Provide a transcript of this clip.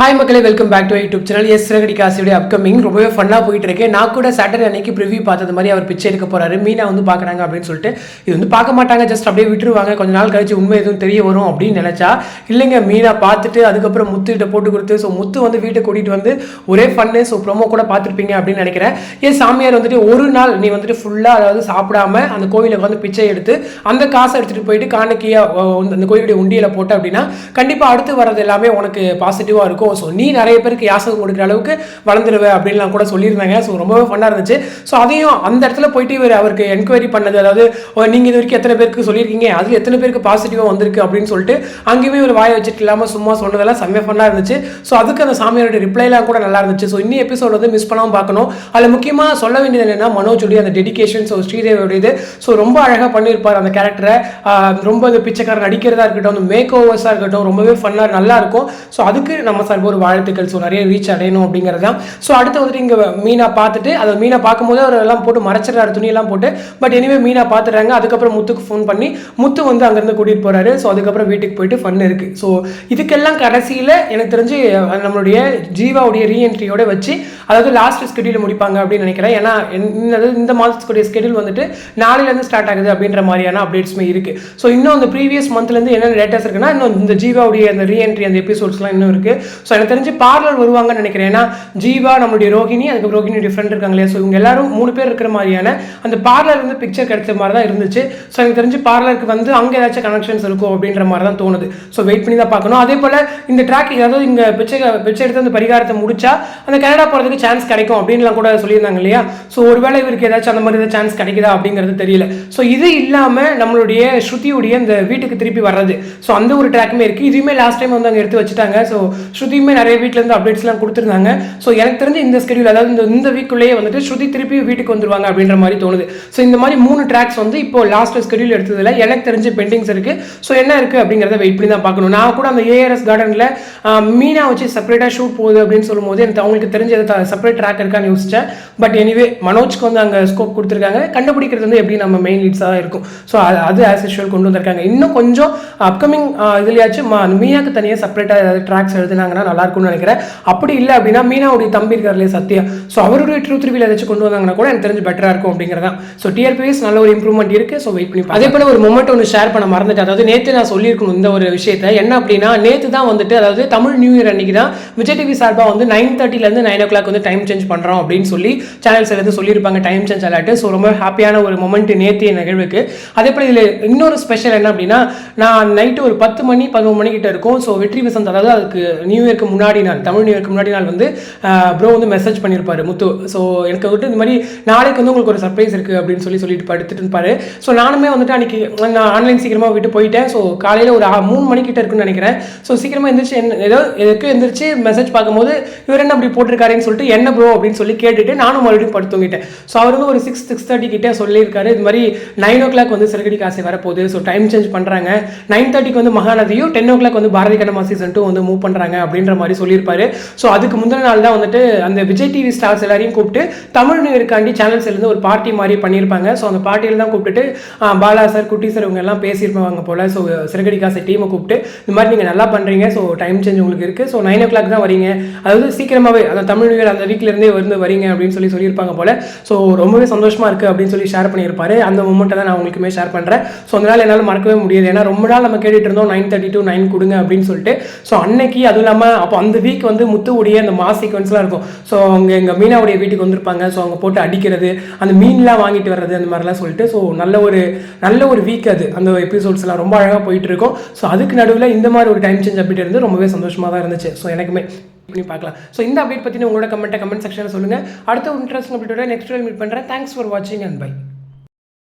Hi மக்களே welcome back to YouTube channel yes சிறகடி காசியுடைய upcoming ரொம்பவே ஃபன்னாக போயிட்டு இருக்கு நான் கூட சாட்டர்டே அன்னைக்கு ப்ரிவியூ பார்த்தது மாதிரி அவர் பிச்சை எடுக்க போறாரு. மீனா வந்து பார்க்குறாங்க அப்படின்னு சொல்லிட்டு இது வந்து பார்க்க மாட்டாங்க ஜஸ்ட் அப்படியே விட்டுருவாங்க. கொஞ்ச நாள் கழிச்சு உண்மை எதுவும் தெரிய வரும் அப்படின்னு நினைச்சா இல்லைங்க மீனா பார்த்துட்டு அதுக்கப்புறம் முத்துகிட்ட போட்டு கொடுத்து ஸோ முத்து வந்து வீட்டை கூட்டிகிட்டு வந்து ஒரே ஃபன்னு ஸோ ப்ரொமோ கூட பார்த்துருப்பீங்க அப்படின்னு நினைக்கிறேன். ஏன் சாமியார் வந்துட்டு ஒரு நாள் நீ வந்துட்டு ஃபுல்லாக அதாவது சாப்பிடாம அந்த கோவிலுக்கு வந்து பிச்சை எடுத்து அந்த காசை எடுத்துகிட்டு போயிட்டு காணிக்கையாக அந்த கோயிலுடைய உண்டியலை போட்ட அப்படின்னா கண்டிப்பாக அடுத்து வர்றது எல்லாமே உனக்கு பாசிட்டிவாக இருக்கும். ஸோ நீ நிறைய பேருக்கு யாசகம் கொடுக்குற அளவுக்கு வளர்ந்துருவ அப்படின்லாம் கூட சொல்லியிருந்தாங்க. ஸோ ரொம்பவே ஃபன்னாக இருந்துச்சு. ஸோ அதையும் அந்த இடத்துல போயிட்டு இவர் அவருக்கு என்கொயரி பண்ணது அதாவது நீங்கள் இது வரைக்கும் எத்தனை பேருக்கு சொல்லியிருக்கீங்க? அது எத்தனை பேருக்கு பாசிட்டிவாக வந்திருக்கு? அப்படின்னு சொல்லிட்டு அங்கேயுமே ஒரு வாயை வச்சுட்டு இல்லாமல் சும்மா சொன்னதெல்லாம் செம்ம ஃபன்னாக இருந்துச்சு. ஸோ அதுக்கு அந்த சாமியாரோட ரிப்ளைலாம் கூட நல்லா இருந்துச்சு. ஸோ இன்னும் எபிசோட் வந்து மிஸ் பண்ணாமல் பார்க்கணும். அதில் முக்கியமாக சொல்ல வேண்டியது என்னென்னா மனோஜுடைய அந்த டெடிகேஷன் ஸோ ஸ்ரீதேவியோடையது. ஸோ ரொம்ப அழகாக பண்ணியிருப்பார் அந்த கேரக்டரை ரொம்ப அந்த பிச்சைக்காரன் நடிக்கிறதா இருக்கட்டும் அந்த மேக் ஓவர்ஸாக இருக்கட்டும் ரொம்பவே ஃபன்னாக நல்லா இருக்கும். ஸோ அதுக்கு நம்ம சார் ஒரு வாழ்த்துக்கள். ஸோ நிறைய ரீச் அடையணும் அப்படிங்கிறது தான். ஸோ அடுத்து வந்துட்டு இங்கே மீனா பார்த்துட்டு அதை மீனா பார்க்கும்போது அவர் எல்லாம் போட்டு மறைச்சிடுறாரு துணியெல்லாம் போட்டு. பட் எனிவே மீனா பார்த்துடுறாங்க. அதுக்கப்புறம் முத்துக்கு ஃபோன் பண்ணி முத்து வந்து அங்கேருந்து கூட்டிகிட்டு போகிறாரு ஸோ அதுக்கப்புறம் வீட்டுக்கு போயிட்டு ஃபன் இருக்குது ஸோ இதுக்கெல்லாம் கடைசியில் எனக்கு தெரிஞ்சு நம்மளுடைய ஜீவாவுடைய ரீஎன்ட்ரியோட வச்சு அதாவது லாஸ்ட் ஸ்கெடியூல் முடிப்பாங்க அப்படின்னு நினைக்கிறேன். ஏன்னா இந்த இந்த ஸ்கெடியூல் வந்துட்டு நாளையிலேருந்து ஸ்டார்ட் ஆகுது அப்படின்ற மாதிரியான அப்டேட்ஸுமே இருக்குது ஸோ இன்னும் அந்த ப்ரீவியஸ் மந்த்லேருந்து என்னென்ன டேட்டாஸ் இருக்குன்னா இன்னும் இந்த ஜீவாவுடைய அந்த ரீஎன்ட்ரி அந்த எபிசோட்ஸ்லாம் இன்னும் இருக்குது ஸோ எனக்கு தெரிஞ்சு பார்லர் வருவாங்கன்னு நினைக்கிறேன். ஏன்னா ஜீவா நம்மளுடைய ரோஹிணி அதுக்கு ரோஹிணி டிஃப்ரெண்ட் இருக்காங்க இல்லையா ஸோ இவங்க எல்லாரும் மூணு பேர் இருக்கிற மாதிரியான அந்த பார்லர் வந்து பிக்சர் கிடைச்ச மாதிரி தான் இருந்துச்சு. ஸோ எனக்கு தெரிஞ்சு பார்லருக்கு வந்து அங்கே ஏதாச்சும் கனெக்ஷன்ஸ் இருக்கும் அப்படின்ற மாதிரி தான் தோணுது. ஸோ வெயிட் பண்ணி தான் பார்க்கணும். அதே போல் இந்த ட்ராக் ஏதாவது இங்கே பிச்சை பிச்சை எடுத்து அந்த பரிகாரத்தை முடிச்சா அந்த கனடா போகிறதுக்கு சான்ஸ் கிடைக்கும் அப்படின்லாம் கூட சொல்லியிருந்தாங்க இல்லையா? ஸோ ஒருவேளை இவருக்கு ஏதாச்சும் அந்த மாதிரி ஏதாவது சான்ஸ் கிடைக்குதா அப்படிங்கிறது தெரியல. ஸோ இது இல்லாமல் நம்மளுடைய ஸ்ருதியுடைய இந்த வீட்டுக்கு திருப்பி வர்றது. ஸோ அந்த ஒரு ட்ராக்குமே இருக்குது இதுவுமே லாஸ்ட் டைம் வந்து அங்கே எடுத்து வச்சுட்டாங்க. ஸோ ஸ்ருதியுமே நிறைய வீட்டிலேருந்து அப்டேட்ஸ்லாம் கொடுத்துருந்தாங்க. ஸோ எனக்கு தெரிஞ்ச இந்த ஸ்கெடியூல் அதாவது இந்த இந்த வீக்குள்ளேயே வந்துட்டு ஸ்ருதி திருப்பி வீட்டுக்கு வந்துருவாங்க அப்படின்ற மாதிரி தோணுது. ஸோ இந்த மாதிரி மூணு ட்ராக்ஸ் வந்து இப்போ லாஸ்ட் ஸ்கெடியூல் எடுத்ததில் எனக்கு தெரிஞ்ச பெண்டிங்ஸ் இருக்குது ஸோ என்ன இருக்குது அப்படிங்கிறத வெயிட் பண்ணி தான் பார்க்கணும். நான் கூட அந்த ஏஆர்எஸ் கார்டனில் மீனா வச்சு செப்பரேட்டாக ஷூட் போகுது அப்படின்னு சொல்லும்போது எனக்கு அவங்களுக்கு தெரிஞ்ச செப்பரேட் ட்ராக் இருக்கான்னு யோசிச்சேன். பட் எனிவே மனோஜ்க்கு வந்து அங்கே ஸ்கோப் கொடுத்துருக்காங்க. கண்டுபிடிக்கிறது வந்து எப்படி நம்ம மெயின் லீட்ஸாக இருக்கும். ஸோ அது ஆஸ் யூஷுவல் கொண்டு வந்திருக்காங்க. இன்னும் கொஞ்சம் அப்கமிங் இதுலையாச்சும் மீனாக்கு தனியாக செப்பரேட்டாக ஏதாவது ட்ராக்ஸ் எழுதுனாங்கன்னா நல்லா இருக்கும்னு நினைக்கிறேன். அப்படி இல்லை அப்படின்னா மீனாவுடைய தம்பி இருக்கார்லையே சத்யா. ஸோ அவருடைய ட்ரூத் ரிவீல் ஏதாச்சும் கொண்டு வந்தாங்கன்னா கூட எனக்கு தெரிஞ்சு பெட்டராக இருக்கும் அப்படிங்கிறதான் ஸோ டிஆர்பிஎஸ் நல்ல ஒரு இம்ப்ரூவ்மெண்ட் இருக்குது ஸோ வெயிட் பண்ணி அதே போல் ஒரு மொமெண்ட் ஒன்று ஷேர் பண்ண மறந்துட்டேன். அதாவது நேற்று நான் சொல்லியிருக்கணும் இந்த ஒரு விஷயத்த. என்ன அப்படின்னா நேற்று தான் வந்துட்டு அதாவது தமிழ் நியூ இயர் அன்னைக்கு தான் விஜய் டிவி சார்பாக வந்து நைன் தேர்ட்டிலேருந்து நைன் ஓ கிளாக் வந்து டைம் சேஞ்ச் பண்ணுறோம் அப்படின்னு சொல்லி சேனல்ஸ் இருந்து சொல்லியிருப்பாங்க டைம் சேஞ்ச் அலாட்டு ஸோ ரொம்ப ஹாப்பியான ஒரு மொமெண்ட் நேற்றைய நிகழ்வுக்கு. அதே போல் இதில் இன்னொரு ஸ்பெஷல் என்ன அப்படின்னா நான் நைட்டு ஒரு பத்து மணி பதினொன்று மணி கிட்ட இருக்கும். ஸோ வெற்றி வசந்த் அதாவது அதுக்கு நியூ நியூயர்க்கு முன்னாடி நாள் தமிழ் நியூயர்க்கு முன்னாடி நாள் வந்து ப்ரோ வந்து மெசேஜ் பண்ணியிருப்பாரு முத்து. ஸோ எனக்கு வந்துட்டு இந்த மாதிரி நாளைக்கு வந்து உங்களுக்கு ஒரு சர்ப்ரைஸ் இருக்குது அப்படின்னு சொல்லி சொல்லிட்டு படுத்துட்டு இருப்பாரு. ஸோ நானுமே வந்துட்டு அன்னைக்கு நான் ஆன்லைன் சீக்கிரமாக விட்டு போயிட்டேன். ஸோ காலையில் ஒரு ஆ- மூணு மணிக்கிட்ட இருக்குன்னு நினைக்கிறேன். ஸோ சீக்கிரமாக எந்திரிச்சு என்ன ஏதோ எதுக்கு எந்திரிச்சு மெசேஜ் பார்க்கும்போது இவர் என்ன அப்படி போட்டிருக்காருன்னு சொல்லிட்டு என்ன ப்ரோ அப்படின்னு சொல்லி கேட்டுட்டு நானும் மறுபடியும் படுத்துங்கிட்டேன் ஸோ அவர் வந்து ஒரு சிக்ஸ் சிக்ஸ் தேர்ட்டி கிட்டே சொல்லியிருக்காரு. இது மாதிரி நைன் ஓ கிளாக் வந்து சிறுகடி காசை வரப்போகுது. ஸோ டைம் சேஞ்ச் பண்ணுறாங்க நைன் தேர்ட்டிக்கு வந்து மகாநதியும் டென் ஓ கிளாக் வந்து பாரதி கண்ணமா சீசன் டூ வந்து மூவ் பண்ணுறாங்க அப்படின்னு அப்படின்ற மாதிரி சொல்லியிருப்பாரு. ஸோ அதுக்கு முந்தின நாள் தான் வந்துட்டு அந்த விஜய் டிவி ஸ்டார்ஸ் எல்லாரையும் கூப்பிட்டு தமிழ் சேனல்ஸ்லேருந்து ஒரு பார்ட்டி மாதிரி பண்ணியிருப்பாங்க. ஸோ அந்த பார்ட்டியில் தான் கூப்பிட்டுட்டு பாலா சார் குட்டி சார் இவங்க எல்லாம் பேசியிருப்பாங்க போல். ஸோ சிறகடி காசை டீமை கூப்பிட்டு இந்த மாதிரி நீங்கள் நல்லா பண்ணுறீங்க ஸோ டைம் சேஞ்ச் உங்களுக்கு இருக்குது ஸோ நைன் ஓ கிளாக் தான் வரீங்க. அதாவது சீக்கிரமாகவே அந்த தமிழ் நியூ அந்த வீக்ல இருந்தே வந்து வரீங்க. அப்படின்னு சொல்லி சொல்லியிருப்பாங்க போல. ஸோ ரொம்பவே சந்தோஷமா இருக்கு அப்படின்னு சொல்லி ஷேர் பண்ணியிருப்பாரு. அந்த மூமெண்ட்டை தான் நான் உங்களுக்குமே ஷேர் பண்ணுறேன் ஸோ அதனால் என்னால் மறக்கவே முடியாது ஏன்னா ரொம்ப நாள் நம்ம கேட்டுட்டு இருந்தோம். நைன் தேர்ட்டி டு நைன் கொடுங்க அப்படின்னு சொல்லிட்டு. ஸோ அன்னைக்கு அதுவும் இல்லாமல் அப்போ அந்த வீக் வந்து முத்துவுடைய அந்த மாஸ் சீக்வன்ஸ்லாம் இருக்கும். ஸோ அவங்க எங்கள் மீனாவுடைய வீட்டுக்கு வந்திருப்பாங்க. ஸோ அவங்க போட்டு அடிக்கிறது அந்த மீன்லாம் வாங்கிட்டு வர்றது அந்த மாதிரிலாம் சொல்லிட்டு ஸோ நல்ல ஒரு நல்ல ஒரு வீக் அது. அந்த எபிசோட்ஸ்லாம் ரொம்ப அழகாக போயிட்டு இருக்கும். ஸோ அதுக்கு நடுவில் இந்த மாதிரி ஒரு டைம் சேஞ்ச் அப்டேட் இருந்து ரொம்பவே சந்தோஷமாக தான் இருந்துச்சு. ஸோ எனக்குமே. பண்ணி பார்க்கலாம். ஸோ இந்த அப்டேட் பற்றி உங்களோட கமெண்ட்டை கமெண்ட் செக்ஷனில் சொல்லுங்கள் அடுத்த இன்ட்ரெஸ்ட் அப்டேட்டோட நெக்ஸ்ட் மீட் பண்ணுறேன் தேங்க்ஸ் ஃபார் வாட்சிங் அண்ட் பை